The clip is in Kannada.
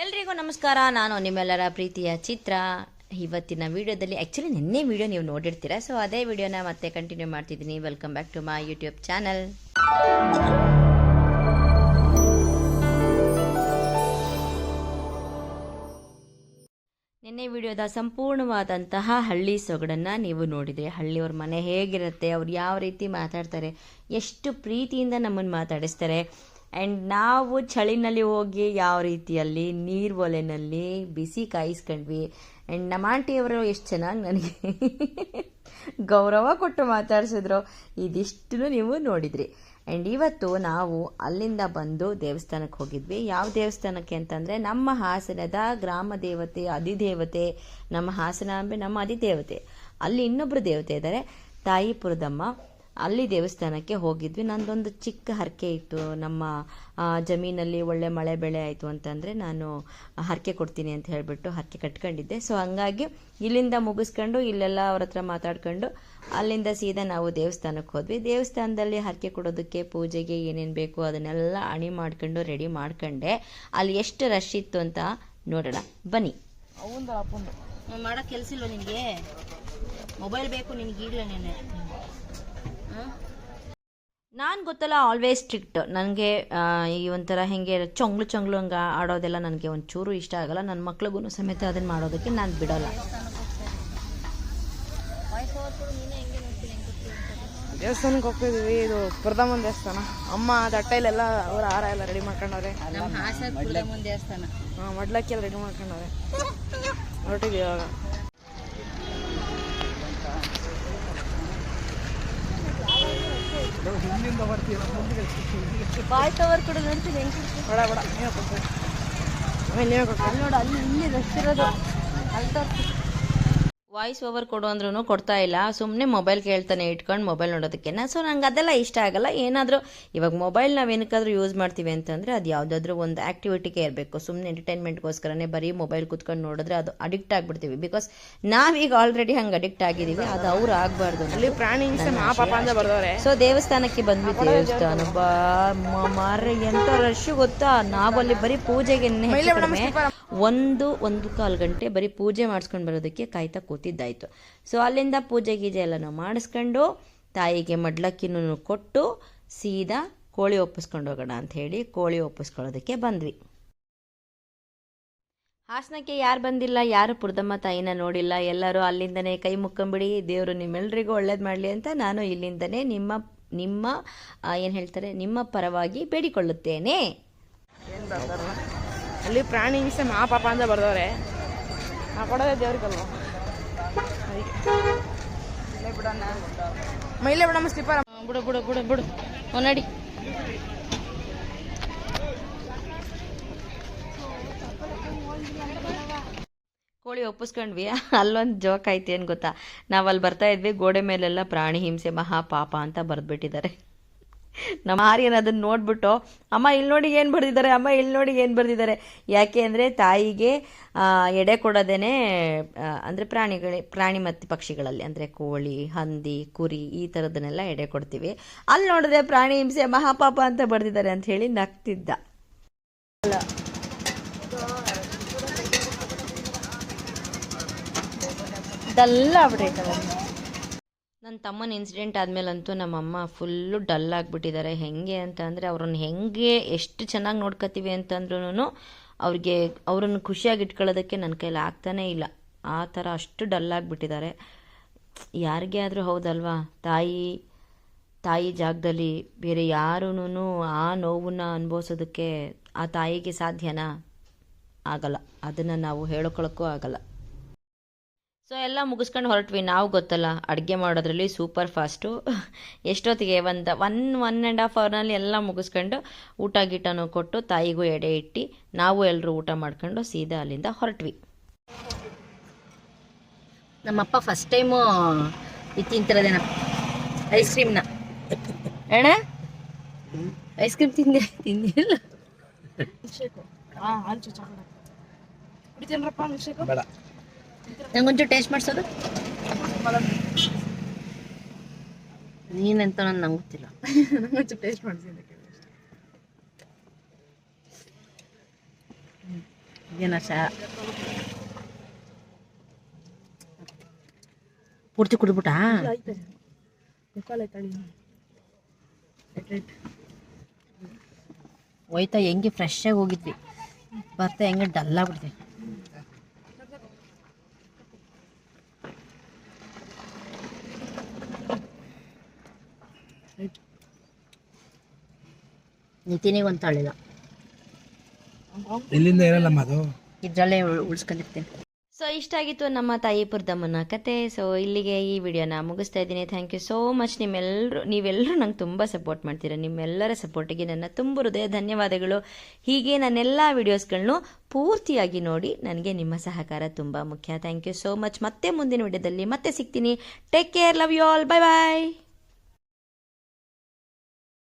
ಎಲ್ರಿಗೂ ನಮಸ್ಕಾರ. ನಾನು ನಿಮ್ಮೆಲ್ಲರ ಪ್ರೀತಿಯ ಚಿತ್ರ. ಇವತ್ತಿನ ವಿಡಿಯೋದಲ್ಲಿ ಆ್ಯಕ್ಚುಲಿ ನಿನ್ನೆ ವಿಡಿಯೋ ನೀವು ನೋಡಿರ್ತೀರ ಸೊ ಅದೇ ವಿಡಿಯೋನ ಮತ್ತೆ ಕಂಟಿನ್ಯೂ ಮಾಡ್ತಿದ್ದೀನಿ. Welcome back to my YouTube channel ನಿನ್ನೆ ವಿಡಿಯೋದ ಸಂಪೂರ್ಣವಾದಂತಹ ಹಳ್ಳಿ ಸೊಗಡನ್ನು ನೀವು ನೋಡಿದರೆ, ಹಳ್ಳಿಯವ್ರ ಮನೆ ಹೇಗಿರುತ್ತೆ, ಅವ್ರು ಯಾವ ರೀತಿ ಮಾತಾಡ್ತಾರೆ, ಎಷ್ಟು ಪ್ರೀತಿಯಿಂದ ನಮ್ಮನ್ನು ಮಾತಾಡಿಸ್ತಾರೆ ಆ್ಯಂಡ್ ನಾವು ಚಳಿನಲ್ಲಿ ಹೋಗಿ ಯಾವ ರೀತಿಯಲ್ಲಿ ನೀರು ಒಲೆನಲ್ಲಿ ಬಿಸಿ ಕಾಯಿಸ್ಕೊಂಡ್ವಿ. ಆ್ಯಂಡ್ ನಮ್ಮ ಆಂಟಿಯವರು ಎಷ್ಟು ಚೆನ್ನಾಗಿ ನನಗೆ ಗೌರವ ಕೊಟ್ಟು ಮಾತಾಡಿಸಿದ್ರು. ಇದಿಷ್ಟು ನೀವು ನೋಡಿದ್ರಿ. ಆ್ಯಂಡ್ ಇವತ್ತು ನಾವು ಅಲ್ಲಿಂದ ಬಂದು ದೇವಸ್ಥಾನಕ್ಕೆ ಹೋಗಿದ್ವಿ. ಯಾವ ದೇವಸ್ಥಾನಕ್ಕೆ ಅಂತಂದರೆ ನಮ್ಮ ಹಾಸನದ ಗ್ರಾಮ ದೇವತೆ, ಅಧಿದೇವತೆ, ನಮ್ಮ ಹಾಸನ ಅಂದರೆ ನಮ್ಮ ಅಧಿದೇವತೆ. ಅಲ್ಲಿ ಇನ್ನೊಬ್ಬರು ದೇವತೆ ಇದ್ದಾರೆ ತಾಯಿಪುರದಮ್ಮ ಅಲ್ಲಿ ದೇವಸ್ಥಾನಕ್ಕೆ ಹೋಗಿದ್ವಿ. ನಂದೊಂದು ಚಿಕ್ಕ ಹರಕೆ ಇತ್ತು. ನಮ್ಮ ಜಮೀನಲ್ಲಿ ಒಳ್ಳೆ ಮಳೆ ಬೆಳೆ ಆಯಿತು ಅಂತಂದರೆ ನಾನು ಹರಕೆ ಕೊಡ್ತೀನಿ ಅಂತ ಹೇಳಿಬಿಟ್ಟು ಹರಕೆ ಕಟ್ಕೊಂಡಿದ್ದೆ. ಸೊ ಹಂಗಾಗಿ ಇಲ್ಲಿಂದ ಮುಗಿಸ್ಕೊಂಡು ಇಲ್ಲೆಲ್ಲ ಅವ್ರ ಹತ್ರ ಮಾತಾಡ್ಕೊಂಡು ಅಲ್ಲಿಂದ ಸೀದಾ ನಾವು ದೇವಸ್ಥಾನಕ್ಕೆ ಹೋದ್ವಿ. ದೇವಸ್ಥಾನದಲ್ಲಿ ಹರಕೆ ಕೊಡೋದಕ್ಕೆ ಪೂಜೆಗೆ ಏನೇನು ಬೇಕು ಅದನ್ನೆಲ್ಲ ಅಣಿ ಮಾಡ್ಕೊಂಡು ರೆಡಿ ಮಾಡ್ಕೊಂಡೆ. ಅಲ್ಲಿ ಎಷ್ಟು ರಶ್ ಇತ್ತು ಅಂತ ನೋಡೋಣ. ಬನ್ನಿ. ಮಾಡೋ ಕೆಲಸ ಇಲ್ವ ನಿನಗೆ? ಮೊಬೈಲ್ ಬೇಕು ನಿನಗೆ ಈಗಲೇ ನೆನೆ ಗೊತ್ತಲ್ಲ ಆಲ್ವೇಸ್ ಸ್ಟ್ರಿಕ್ಟ್ ನನಗೆ ಈ ಒಂಥರ ಹೆಂಗೆ ಚೊಂಗ್ಳು ಚೊಂಗ್ಳು ಹಂಗೆ ಆಡೋದೆಲ್ಲ ನನಗೆ ಒಂಚೂರು ಇಷ್ಟ ಆಗಲ್ಲ. ನನ್ನ ಮಕ್ಳಿಗೂ ಸಮೇತ ಅದನ್ನು ಮಾಡೋದಕ್ಕೆ ನಾನು ಬಿಡೋಲ್ಲ. ದೇವಸ್ಥಾನಕ್ಕೆ ಹೋಗ್ತಿದ್ವಿ. ಇದು ಪ್ರಥಮ ದೇವಸ್ಥಾನ. ಅಮ್ಮ ತಟ್ಟೆಲೆಲ್ಲ ಅವ್ರ ಹಾರ ಎಲ್ಲ ರೆಡಿ ಮಾಡ್ಕೊಂಡವ್ರೆ. ದೇವಸ್ಥಾನ. ಹಾ, ಮಡ್ಲಕ್ಕಿ ಎಲ್ಲ ರೆಡಿ ಮಾಡ್ಕೊಂಡವ್ರೆ. ಹೊರಟಿದ್ವಿ ಇವಾಗ. ಬಾಯ್ ಟವರ್ ಕೂಡ ಅಂತ ಹೆಂಗೆ ಬೇಡ ಬೇಡ ನೀವೇ ಕೊಡ್ತೀವಿ ಆಮೇಲೆ ನೀವೇ ಕೊಡ್ತೀವಿ ನೋಡು ಅಲ್ಲಿ ಇಲ್ಲಿ ರಶ್ ಇರೋದು ಅಲ್ಲಿ ವಾಯ್ಸ್ ಓವರ್ ಕೊಡು ಅಂದ್ರೂ ಕೊಡ್ತಾ ಇಲ್ಲ. ಸುಮ್ಮನೆ ಮೊಬೈಲ್ ಕೇಳ್ತಾನೆ ಇಟ್ಕೊಂಡು ಮೊಬೈಲ್ ನೋಡೋದಕ್ಕೆ ಸೊ ನಂಗೆ ಅದೆಲ್ಲ ಇಷ್ಟ ಆಗಲ್ಲ. ಏನಾದರೂ ಇವಾಗ ಮೊಬೈಲ್ ನಾವು ಏನಕ್ಕಾದ್ರೂ ಯೂಸ್ ಮಾಡ್ತೀವಿ ಅಂತಂದರೆ ಅದು ಯಾವುದಾದ್ರೂ ಒಂದು ಆ್ಯಕ್ಟಿವಿಟಿಗೆ ಇರಬೇಕು. ಸುಮ್ಮನೆ ಎಂಟರ್ಟೈನ್ಮೆಂಟ್ಗೋಸ್ಕರನೇ ಬರೀ ಮೊಬೈಲ್ ಕುತ್ಕೊಂಡು ನೋಡಿದ್ರೆ ಅದು ಅಡಿಕ್ಟ್ ಆಗಿಬಿಡ್ತೀವಿ. ಬಿಕಾಸ್ ನಾವೀಗ ಆಲ್ರೆಡಿ ಹಂಗೆ ಅಡಿಕ್ಟ್ ಆಗಿದ್ದೀವಿ ಅದು ಅವ್ರು ಆಗಬಾರ್ದು. ಸೊ ದೇವಸ್ಥಾನಕ್ಕೆ ಬಂದ್ವಿ ದೇವಸ್ಥಾನ. ಬಾ ಮಾರ್ರೆ ಎಂತ ರಶ್ ಗೊತ್ತಾ? ನಾವು ಅಲ್ಲಿ ಬರೀ ಪೂಜೆಗೆ ಒಂದು ಒಂದು ಕಾಲು ಗಂಟೆ ಬರೀ ಪೂಜೆ ಮಾಡಿಸ್ಕೊಂಡು ಬರೋದಕ್ಕೆ ಕಾಯ್ತಾ ಕೂತಿದ್ದಾಯ್ತು ಸೊ ಅಲ್ಲಿಂದ ಪೂಜೆ ಗೀಜೆ ಎಲ್ಲನೂ ಮಾಡಿಸ್ಕೊಂಡು ತಾಯಿಗೆ ಮಡ್ಲಕ್ಕಿನೂ ಕೊಟ್ಟು ಸೀದಾ ಕೋಳಿ ಒಪ್ಪಿಸ್ಕೊಂಡು ಹೋಗೋಣ ಅಂತ ಹೇಳಿ ಕೋಳಿ ಒಪ್ಪಿಸ್ಕೊಳ್ಳೋದಕ್ಕೆ ಬಂದ್ವಿ. ಹಾಸನಕ್ಕೆ ಯಾರು ಬಂದಿಲ್ಲ, ಯಾರು ಪುರದಮ್ಮ ತಾಯಿನ ನೋಡಿಲ್ಲ, ಎಲ್ಲರೂ ಅಲ್ಲಿಂದನೇ ಕೈ ಮುಕ್ಕಂಬಿಡಿ, ದೇವರು ನಿಮ್ಮೆಲ್ಲರಿಗೂ ಒಳ್ಳೇದು ಮಾಡಲಿ ಅಂತ ನಾನು ಇಲ್ಲಿಂದನೇ ನಿಮ್ಮ ನಿಮ್ಮ ಏನು ಹೇಳ್ತಾರೆ, ನಿಮ್ಮ ಪರವಾಗಿ ಬೇಡಿಕೊಳ್ಳುತ್ತೇನೆ. ಅಲ್ಲಿ ಪ್ರಾಣಿ ಹಿಂಸೆ ಮಹಾಪಾಪ ಅಂತ ಬರ್ದವ್ರೆ. ನಾ ಕೊಡೋದೇ ಮೈಲೇ ಬಿಡಮ್ಮ ಸ್ಲೀಪರ್. ಬಿಡು ಬಿಡು ಬಿಡು ಬಿಡು. ಒನ್ನಡಿ. ಕೋಳಿ ಒಪ್ಪಿಸ್ಕೊಂಡ್ವಿ. ಅಲ್ಲೊಂದು ಜೋಕ್ ಆಯ್ತು ಏನು ಗೊತ್ತಾ? ನಾವು ಅಲ್ಲಿ ಬರ್ತಾ ಇದ್ವಿ, ಗೋಡೆ ಮೇಲೆಲ್ಲ ಪ್ರಾಣಿ ಹಿಂಸೆ ಮಹಾ ಪಾಪ ಅಂತ ಬರೆದ್ಬಿಟ್ಟಿದ್ದಾರೆ. ನಮ್ಮ ಆರ್ಯನ್ ಅದನ್ನ ನೋಡ್ಬಿಟ್ಟು, ಅಮ್ಮ ಇಲ್ಲಿ ನೋಡಿ ಏನು ಬರೆದಿದ್ದಾರೆ? ಅಮ್ಮ ಇಲ್ಲಿ ನೋಡಿ ಏನು ಬರೆದಿದ್ದಾರೆ? ಯಾಕೆ ಅಂದರೆ ತಾಯಿಗೆ ಎಡೆ ಕೊಡೋದೇನೆ ಅಂದರೆ ಪ್ರಾಣಿಗಳೇ, ಪ್ರಾಣಿ ಮತ್ತು ಪಕ್ಷಿಗಳಲ್ಲಿ, ಅಂದರೆ ಕೋಳಿ, ಹಂದಿ, ಕುರಿ, ಈ ಥರದನ್ನೆಲ್ಲ ಎಡೆ ಕೊಡ್ತೀವಿ. ಅಲ್ಲಿ ನೋಡಿದ್ರೆ ಪ್ರಾಣಿ ಹಿಂಸೆ, ಮಹಾಪಾಪ ಅಂತ ಬರೆದಿದ್ದಾರೆ ಅಂತ ಹೇಳಿ ನಗ್ತಿದ್ದ. ಡಲ್ ನನ್ನ ತಮ್ಮನ ಇನ್ಸಿಡೆಂಟ್ ಆದಮೇಲಂತೂ ನಮ್ಮಮ್ಮ ಫುಲ್ಲು ಡಲ್ ಆಗಿಬಿಟ್ಟಿದ್ದಾರೆ ಹೆಂಗೆ ಅಂತ ಅಂದರೆ ಅವ್ರನ್ನ ಹೆಂಗೆ ಎಷ್ಟು ಚೆನ್ನಾಗಿ ನೋಡ್ಕೋತೀವಿ ಅಂತಂದ್ರೂ ಅವ್ರಿಗೆ ಅವ್ರನ್ನ ಖುಷಿಯಾಗಿ ಇಟ್ಕೊಳ್ಳೋದಕ್ಕೆ ನನ್ನ ಕೈಲಿ ಆಗ್ತಾನೇ ಇಲ್ಲ. ಆ ಥರ ಅಷ್ಟು ಡಲ್ ಆಗಿಬಿಟ್ಟಿದ್ದಾರೆ ಯಾರಿಗೆ ಆದರೂ ಹೌದಲ್ವಾ? ತಾಯಿ ತಾಯಿ ಜಾಗದಲ್ಲಿ ಬೇರೆ ಯಾರೂ ಆ ನೋವನ್ನ ಅನುಭವಿಸೋದಕ್ಕೆ ಆ ತಾಯಿಗೆ ಸಾಧ್ಯನಾ? ಆಗಲ್ಲ. ಅದನ್ನು ನಾವು ಹೇಳ್ಕೊಳ್ಳೋಕ್ಕೂ ಆಗಲ್ಲ. ಸೊ ಎಲ್ಲ ಮುಗಿಸ್ಕೊಂಡು ಹೊರಟ್ವಿ. ನಾವು ಗೊತ್ತಲ್ಲ ಅಡುಗೆ ಮಾಡೋದ್ರಲ್ಲಿ ಸೂಪರ್ ಫಾಸ್ಟು ಎಷ್ಟೊತ್ತಿಗೆ? ಒಂದು ಒನ್ ಒನ್ ಆ್ಯಂಡ್ ಹಾಫ್ ಅವರ್ನಲ್ಲಿ ಎಲ್ಲ ಮುಗಿಸ್ಕೊಂಡು ಊಟ ಗೀಟನೂ ಕೊಟ್ಟು ತಾಯಿಗೂ ಎಡೆ ಇಟ್ಟು ನಾವು ಎಲ್ಲರೂ ಊಟ ಮಾಡ್ಕೊಂಡು ಸೀದಾ ಅಲ್ಲಿಂದ ಹೊರಟ್ವಿ. ನಮ್ಮಪ್ಪ ಫಸ್ಟ್ ಟೈಮು ಇದು ತಿಂತಿರೋದೇನ? ಐಸ್ ಕ್ರೀಮ್ನ ಅಣ್ಣ ಐಸ್ ಕ್ರೀಮ್ ತಿಂದೆ ತಿಂದಿಲ್ಲ. ಹಾಂ ನಂಗೊಂಚೂರು ಟೇಸ್ಟ್ ಮಾಡಿಸೋದು? ನೀನೆಂತ ನಂಗೆ ಗೊತ್ತಿಲ್ಲ. ನಂಗೊಂಚೂರು ಟೇಸ್ಟ್ ಮಾಡಿಸಿದ್ದಕ್ಕೆ ಪೂರ್ತಿ ಕುಡಿಬಿಟ್ಟಾ ಹೋಯ್ತಾ ಹೆಂಗೆ ಫ್ರೆಶ್ ಆಗಿ ಹೋಗಿದ್ವಿ. ಬರ್ತಾ ಹೆಂಗೆ ಡಲ್ ಆಗ್ಬಿಡ್ತೀವಿ ನಿತಿನಿಗೆ ಒಂದು ತಳಿಲ್ಲ ಇಲ್ಲಿಂದ ಇರಲ್ಲಮ್ಮ ಅದು ಇದರಲ್ಲೇ ಉಳಿಸ್ಕೊಂಡಿರ್ತೀನಿ. ಸೊ ಇಷ್ಟ ಆಗಿತ್ತು ನಮ್ಮ ತಾಯಿಪುರದಮ್ಮನ ಕತೆ. ಸೊ ಇಲ್ಲಿಗೆ ಈ ವಿಡಿಯೋನ ಮುಗಿಸ್ತಾ ಇದ್ದೀನಿ. ಥ್ಯಾಂಕ್ ಯು ಸೋ ಮಚ್ ನಿಮ್ಮೆಲ್ಲರೂ ನೀವೆಲ್ಲರೂ ನಂಗೆ ತುಂಬ ಸಪೋರ್ಟ್ ಮಾಡ್ತೀರಾ. ನಿಮ್ಮೆಲ್ಲರ ಸಪೋರ್ಟಿಗೆ ನನ್ನ ತುಂಬ ಹೃದಯ ಧನ್ಯವಾದಗಳು. ಹೀಗೆ ನನ್ನ ನನ್ನೆಲ್ಲ ವಿಡಿಯೋಸ್ಗಳನ್ನು ಪೂರ್ತಿಯಾಗಿ ನೋಡಿ ನನಗೆ ನಿಮ್ಮ ಸಹಕಾರ ತುಂಬ ಮುಖ್ಯ. ಥ್ಯಾಂಕ್ ಯು ಸೋ ಮಚ್ ಮತ್ತೆ ಮುಂದಿನ ವಿಡಿಯೋದಲ್ಲಿ ಮತ್ತೆ ಸಿಗ್ತೀನಿ. Take care love you all bye bye